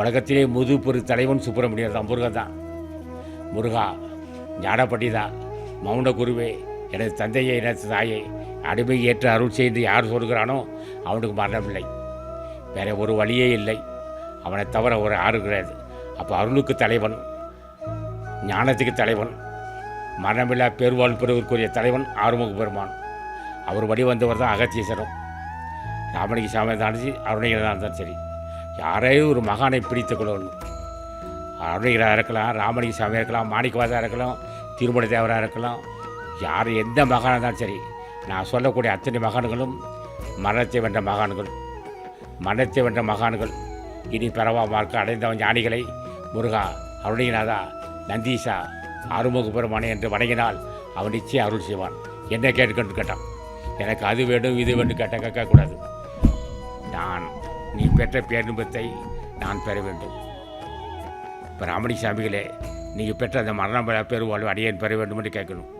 உலகத்திலே முதுபெரு தலைவன் சுப்பிரமணியர் தான் முருகன் தான். முருகா ஞானப்பட்டி மௌன குருவே எனது தந்தையை எனது தாயை அடிமை ஏற்று அருள் செய்து யார் சொல்கிறானோ அவனுக்கு மரணமில்லை. வேற ஒரு வழியே இல்லை. அவனை தவிர ஒரு ஆறு கிடையாது. அப்போ அருளுக்கு தலைவன் ஞானத்துக்கு தலைவன் மரணமில்லா பெருவாழ் பெறுவதற்குரிய தலைவன் ஆறுமுக பெருமான். அவர் வழி வந்தவர் தான் அகத்தீசரம் ராமலிங்க சாமி தான் அருணகிரி தான் சரி யாரையும் ஒரு மகானை பிடித்து கொள்ளணும் அருணகிராக இருக்கலாம் ராமணிக்கு சாமியாக இருக்கலாம் மாணிக்கவாதாக இருக்கலாம் திருமண தேவராக இருக்கலாம் யார் எந்த மகானாக இருந்தாலும் சரி நான் சொல்லக்கூடிய அத்தனை மகான்களும் மரணத்தை வென்ற மகான்கள் மரணத்தை வென்ற மகான்கள். இனி பெறவா மார்க்க அடைந்தவன் ஞானிகளை முருகா அருணகிநாதா நந்தீசா ஆறுமுக பெருமானே என்று வணங்கினால் அவன் நிச்சயம் அருள் செய்வான். என்ன கேட்டுக்கொண்டு கேட்டான். எனக்கு அது வேண்டும் இது வேண்டும் கேட்டால் கேட்கக்கூடாது. நான் நீ பெற்ற பேரின்பத்தை நான் பெற வேண்டும். இப்போ ராமணி சாமிகளே நீங்கள் பெற்ற அந்த மரண பெருவாழ்வு அடியேன் பெற வேண்டும் என்று கேட்கணும்.